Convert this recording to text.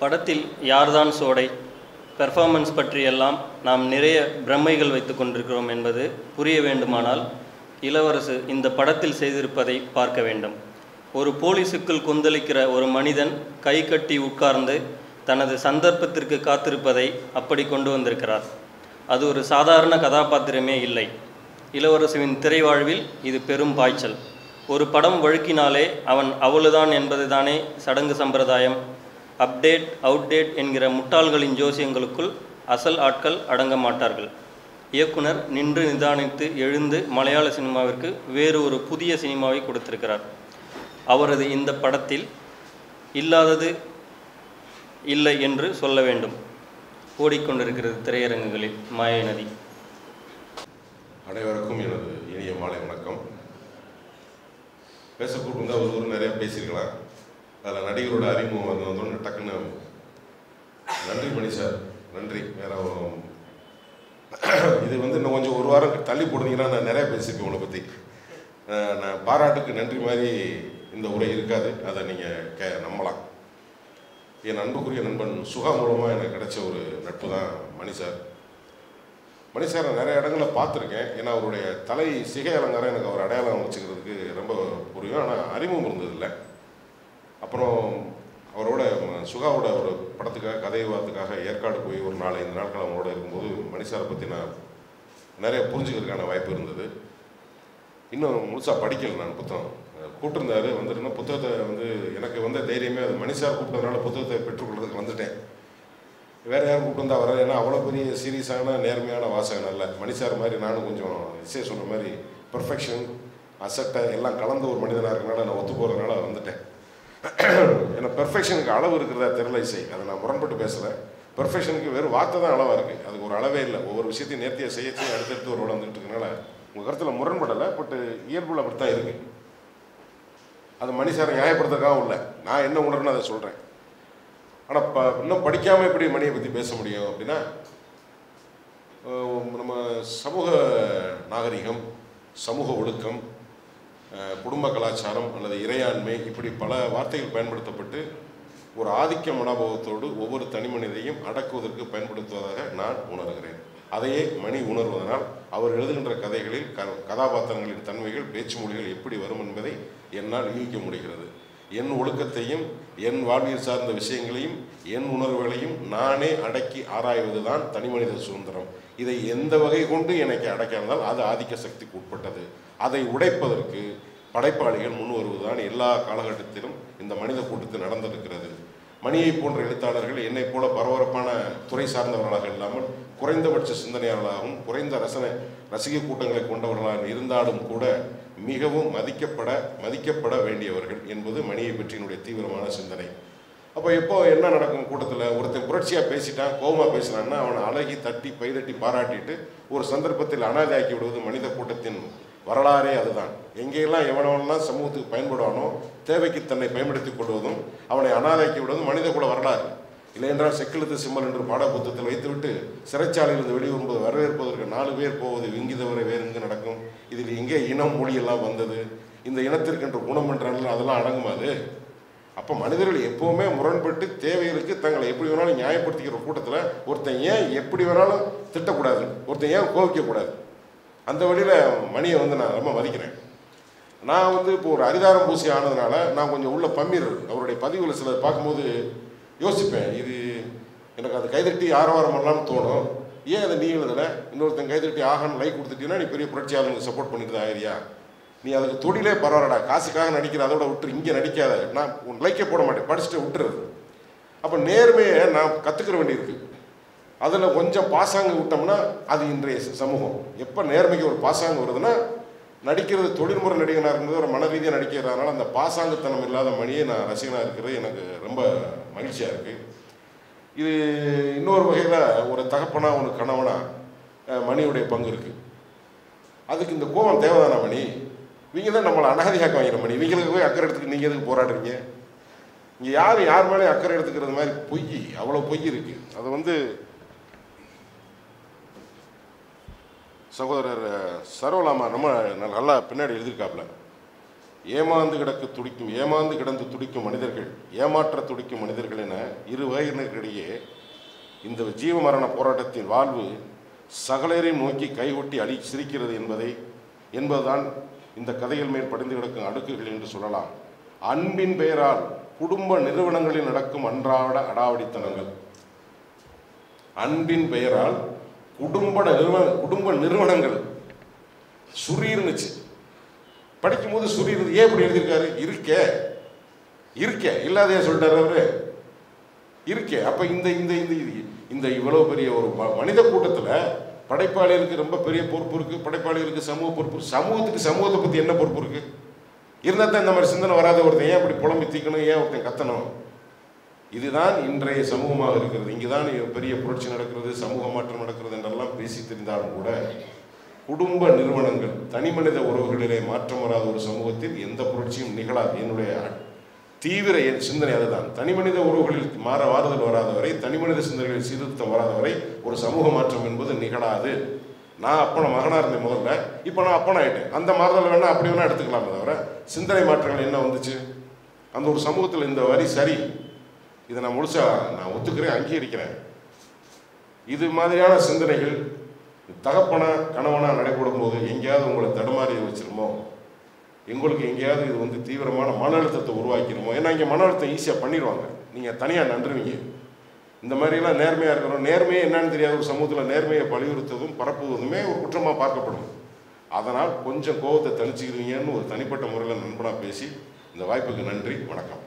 படத்தில் யார்தான் சோடை? பெர்ஃபார்மன்ஸ் பற்றியெல்லாம் நாம் நிறைய பிரமைகள் வைத்து கொண்டிருக்கிறோம் என்பது புரிய வேண்டுமானால் இளவரசு இந்த படத்தில் செய்திருப்பதை பார்க்க வேண்டும். ஒரு போலீஸுக்குள் கொந்தளிக்கிற ஒரு மனிதன் கை கட்டி உட்கார்ந்து தனது சந்தர்ப்பத்திற்கு காத்திருப்பதை அப்படி கொண்டு வந்திருக்கிறார். அது ஒரு சாதாரண கதாபாத்திரமே இல்லை. இளவரசுவின் திரைவாழ்வில் இது பெரும் பாய்ச்சல். ஒரு படம் வழுக்கினாலே அவன் அவ்வளவுதான் என்பதுதானே சடங்கு சம்பிரதாயம். அப்டேட் அவுட்டேட் என்கிற முட்டாள்களின் ஜோசியங்களுக்குள் அசல் ஆட்கள் அடங்க மாட்டார்கள். இயக்குனர் நின்று நிதானித்து எழுந்து மலையாள சினிமாவிற்கு வேறு ஒரு புதிய சினிமாவை கொடுத்திருக்கிறார். அவரது இந்த படத்தில் இல்லாதது இல்லை என்று சொல்ல வேண்டும். ஓடிக்கொண்டிருக்கிறது திரையரங்குகளில் மாயை நதி. அனைவருக்கும் எனது இனிய மாலை வணக்கம். பேச ஒரு நிறைய பேசியிருக்கலாம் அதில் நடிகரோட அறிமுகம் வந்து வந்தோன்னு டக்குன்னு நன்றி மணி சார் நன்றி. வேற இது வந்து இன்னும் கொஞ்சம் ஒரு வாரம் தள்ளி போடுறீங்கன்னா நான் நிறைய பேசியிருப்பேன் உங்களை பற்றி நான் பாராட்டுக்கு நன்றி மாதிரி இந்த உரை இருக்காது. அதை நீங்கள் கே நம்பலாம். என் அன்புக்குரிய நண்பன் சுகா மூலமாக எனக்கு கிடைச்ச ஒரு நட்பு தான் மணி சார் மணி சார் நான் நிறைய இடங்களில் பார்த்துருக்கேன். ஏன்னா அவருடைய தலை சிகை அலங்காரம் எனக்கு அவர் அடையாளம் வச்சுக்கிறதுக்கு ரொம்ப புரியும். ஆனால் அறிமுகம் இருந்ததில்லை. அப்புறம் அவரோட சுகாவோட ஒரு படத்துக்காக கதை வாரத்துக்காக ஏற்காடு போய் ஒரு நாலஞ்சு நாட்கள் அவங்களோட இருக்கும்போது மணிசாரை பற்றி நான் நிறைய புரிஞ்சுக்கிறதுக்கான வாய்ப்பு இருந்தது. இன்னும் முழுசாக படிக்கல நான் புத்தகம். அஹ் கூப்பிட்டிருந்தாரு வந்துட்டுனா புத்தகத்தை வந்து எனக்கு வந்த தைரியமே அது. மணிசார் கூப்பிட்டதுனால புத்தகத்தை பெற்றுக்கொள்றதுக்கு வந்துட்டேன். வேறு யாரும் கூப்பிட்டு வந்தால் வர ஏன்னா அவ்வளோ பெரிய சீரியஸான நேர்மையான வாசகன் அல்ல. மணிசார் மாதிரி நானும் கொஞ்சம் இசை சொல்கிற மாதிரி பர்ஃபெக்ஷன் அசட்டை எல்லாம் கலந்த ஒரு மனிதனாக இருக்கனால நான் ஒத்து போகிறதுனால வந்துட்டேன். ஏன்னா பெர்ஃபெக்ஷனுக்கு அளவு இருக்கிறதா தெரியல இசை. அதை நான் முரண்பட்டு பேசலை. பெர்ஃபெக்ஷனுக்கு வெறும் வார்த்தை தான் அளவாக இருக்குது அதுக்கு ஒரு அளவே இல்லை. ஒவ்வொரு விஷயத்தையும் நேர்த்தியாக செய்ய செய்ய அடுத்தடுத்து ஒரு வந்துட்டு இருக்கனால உங்கள் கருத்தில் முரண்படலை பட் இயல்புல அப்படி தான் இருக்குது அது மனுஷாரை சாரை நியாயப்படுத்துறதுக்காகவும் இல்லை. நான் என்ன உணர்ன்னு அதை சொல்கிறேன் ஆனால் ப இன்னும் படிக்காமல் எப்படி மணியை பற்றி பேச முடியும் அப்படின்னா நம்ம சமூக நாகரிகம் சமூக ஒழுக்கம் குடும்ப கலாச்சாரம் அல்லது இறையாண்மை இப்படி பல வார்த்தைகள் பயன்படுத்தப்பட்டு ஒரு ஆதிக்க மனோபாவத்தோடு ஒவ்வொரு தனி மனிதையும் அடக்குவதற்கு பயன்படுத்துவதாக நான் உணர்கிறேன். அதையே மணி உணர்வதனால் அவர் எழுதுகின்ற கதைகளில் க கதாபாத்திரங்களின் தன்மைகள் பேச்சு மொழிகள் எப்படி வரும் என்பதை என்னால் யூகிக்க முடிகிறது. என் ஒழுக்கத்தையும் என் வாழ்வியல் சார்ந்த விஷயங்களையும் என் உணர்வுகளையும் நானே அடக்கி ஆராய்வதுதான் தனிமனித சுதந்திரம். இதை எந்த வகை கொண்டு எனக்கு அடக்காமல் அது ஆதிக்க சக்திக்கு உட்பட்டது. அதை உடைப்பதற்கு படைப்பாளிகள் முன் வருவதுதான் எல்லா காலகட்டத்திலும் இந்த மனித கூட்டத்தில் நடந்திருக்கிறது. மணியை போன்ற எழுத்தாளர்கள் என்னைப் போல பரபரப்பான துறை சார்ந்தவர்களாக இல்லாமல் குறைந்தபட்ச சிந்தனையாளர்களாகவும் குறைந்த ரசனை ரசிக கூட்டங்களை கொண்டவர்களாக இருந்தாலும் கூட மிகவும் மதிக்கப்பட மதிக்கப்பட வேண்டியவர்கள் என்பது மணியை பற்றியினுடைய தீவிரமான சிந்தனை. அப்போ எப்போ என்ன நடக்கும் கூட்டத்தில்? ஒருத்தன் புரட்சியாக பேசிட்டான் கோபமாக பேசினான்னா அவனை அழகி தட்டி பைதட்டி பாராட்டிட்டு ஒரு சந்தர்ப்பத்தில் அனாதையாக்கி விடுவது மனித கூட்டத்தின் வரலாறே அதுதான். எங்கெல்லாம் எவனவெல்லாம் சமூகத்துக்கு பயன்படுவானோ தேவைக்கு தன்னை பயன்படுத்திக் கொள்வதும் அவனை அனாதைக்கி விடுவதும் மனித குல வரலாறு. இல்லையென்றால் செக்கிழுத்து சிம்மல் என்று பாடபுத்தத்தில் வைத்துவிட்டு சிறைச்சாலையிலிருந்து வெளிவரும்போது வரவேற்பதற்கு நாலு பேர் போவது இங்கு தவிர வேறு எங்கு நடக்கும்? இதில் எங்கே இனம் மொழியெல்லாம் வந்தது? இந்த இனத்திற்கென்ற குணம் என்றால் அதெல்லாம் அடங்குமா அது? அப்போ மனிதர்கள் எப்போவுமே முரண்பட்டு தேவைகளுக்கு தங்களை எப்படி வேணாலும் நியாயப்படுத்திக்கிற கூட்டத்தில் ஒருத்தன் ஏன் எப்படி வேணாலும் திட்டக்கூடாது? ஒருத்தன் ஏன் கோவிக்கக்கூடாது அந்த வழியில் மணியை வந்து நான் ரொம்ப மதிக்கிறேன். நான் வந்து இப்போ ஒரு அரிதாரம் பூசி ஆனதுனால நான் கொஞ்சம் உள்ள பம்மிடுறது அவருடைய பதிவுகளை சிலர் பார்க்கும்போது யோசிப்பேன் இது எனக்கு அது கைதட்டி ஆரவாரம் பண்ணலாம்னு தோணும். ஏன் அதை நீ எழுதலை? இன்னொருத்தன் கைதட்டி ஆகணும்னு லைக் கொடுத்துட்டீங்கன்னா நீ பெரிய புரட்சியாளர்களுக்கு சப்போர்ட் பண்ணிட்டு தான் ஆகிறியா? நீ அதுக்கு தொழிலே பரவாயில்லடா. காசுக்காக நடிக்கிற அதோட விட்டுரு. இங்கே நடிக்காத. நான் உன் லைக்கே போட மாட்டேன். படிச்சுட்டு விட்டுறது. அப்போ நேர்மையை நான் கற்றுக்கிற வேண்டியிருக்கு. அதில் கொஞ்சம் பாசாங்கு விட்டோம்னா அது இன்றைய சமூகம். எப்போ நேர்மைக்கு ஒரு பாசாங்கு வருதுன்னா நடிக்கிறது தொழில்முறை நடிகனாக இருந்தது ஒரு மன ரீதியாக நடிக்கிறதுனால அந்த பாசாங்குத்தனம் இல்லாத மணியை நான் ரசிகனாக இருக்கிறது எனக்கு ரொம்ப மகிழ்ச்சியாக இருக்குது இது இன்னொரு வகையில் ஒரு தகப்பனாக ஒரு கணவனாக மணியுடைய பங்கு இருக்குது அதுக்கு இந்த கோபம் தேவைதானா மணி? நீங்கள் தான் நம்மளை அனாதையாக்க வைக்கிற மணி. இவங்களுக்கு போய் அக்கறை எடுத்துக்கு நீங்கள் எதுக்கு போராடுறீங்க? இங்கே யார் யார் மேலே அக்கறை எடுத்துக்கிறது மாதிரி பொய் அவ்வளோ பொய் இருக்குது அது வந்து சகோதரர் சரோலாமா நம்ம நல்லா பின்னாடி எழுதியிருக்காப்புல. ஏமாந்து கிடக்கு துடிக்கும் ஏமாந்து கிடந்து துடிக்கும் மனிதர்கள் ஏமாற்ற துடிக்கும் மனிதர்கள் என இரு வகையினருக்கிடையே இந்த ஜீவ மரண போராட்டத்தின் வாழ்வு சகலரையும் நோக்கி கைகொட்டி அழி சிரிக்கிறது என்பதை என்பதுதான் இந்த கதைகள் மேல் படிந்து கிடக்கும் அடுக்குகள் என்று சொல்லலாம். அன்பின் பெயரால் குடும்ப நிறுவனங்களில் நடக்கும் அன்றாட அடாவடித்தனங்கள். அன்பின் பெயரால் குடும்ப நிறுவன குடும்ப நிறுவனங்கள். சுரீர்னுச்சு படிக்கும்போது இருந்து ஏன் இப்படி எழுதியிருக்காரு? இருக்கே. இருக்கே. இல்லாதையே சொல்லிட்டாரு அவரு. இருக்கே. அப்ப இந்த இந்த இந்த இது- இந்த இவ்வளவு பெரிய ஒரு ம- மனித கூட்டத்தில் படைப்பாளிகளுக்கு ரொம்ப பெரிய பொறுப்பு இருக்கு. படைப்பாளிகளுக்கு சமூக பொறுப்பு சமூகத்துக்கு சமூகத்தை பத்தி என்ன பொறுப்பு இருக்கு? இருந்தால் தான் இந்த மாதிரி சிந்தனை வராத ஒருத்தன் ஏன் இப்படி புலம்பி தீக்கணும்? ஏன் ஒருத்தன் கத்தணும்? இதுதான் இன்றைய சமூகமாக இருக்கிறது. இங்குதான் பெரிய புரட்சி நடக்கிறது சமூக மாற்றம் நடக்கிறது என்றெல்லாம் பேசி தெரிந்தாலும் கூட குடும்ப நிறுவனங்கள் தனிமனித உறவுகளிலே மாற்றம் வராத ஒரு சமூகத்தில் எந்த புரட்சியும் நிகழாது. என்னுடைய தீவிர என் சிந்தனை அதுதான். தனிமனித உறவுகளில் மாற மாறுதல் வராத வரை தனிமனித சிந்தனைகளில் சீர்திருத்தம் வராத வரை ஒரு சமூக மாற்றம் என்பது நிகழாது. நான் அப்போ நான் மகனாக இருந்தேன் முதல்ல. இப்போ நான் அப்பன் ஆகிட்டேன் அந்த மாறுதல் வேணால் அப்படி வேணால் எடுத்துக்கலாமே தவிர சிந்தனை மாற்றங்கள் என்ன வந்துச்சு? அந்த ஒரு சமூகத்தில் இந்த வரி சரி. இதை நான் முழுசா நான் ஒத்துக்கிறேன் அங்கீகரிக்கிறேன். இது மாதிரியான சிந்தனைகள் தகப்பனா கணவனாக நடைபெறும் போது எங்கேயாவது உங்களை தடுமாறி வச்சிருமோ? எங்களுக்கு எங்கேயாவது இது வந்து தீவிரமான மன அழுத்தத்தை உருவாக்கிடுமோ ஏன்னா இங்கே மன அழுத்தம் ஈஸியாக பண்ணிடுவாங்க. நீங்கள் தனியாக நன்றுவீங்க. இந்த மாதிரிலாம் நேர்மையாக இருக்கிறோம். நேர்மையே என்னன்னு தெரியாத ஒரு சமூகத்தில் நேர்மையை வலியுறுத்துவதும் பரப்புவதுமே ஒரு குற்றமாக பார்க்கப்படும். அதனால் கொஞ்சம் கோபத்தை தெளிச்சுக்கிறீங்கன்னு ஒரு தனிப்பட்ட முறையில் நண்பனாக பேசி இந்த வாய்ப்புக்கு நன்றி வணக்கம்.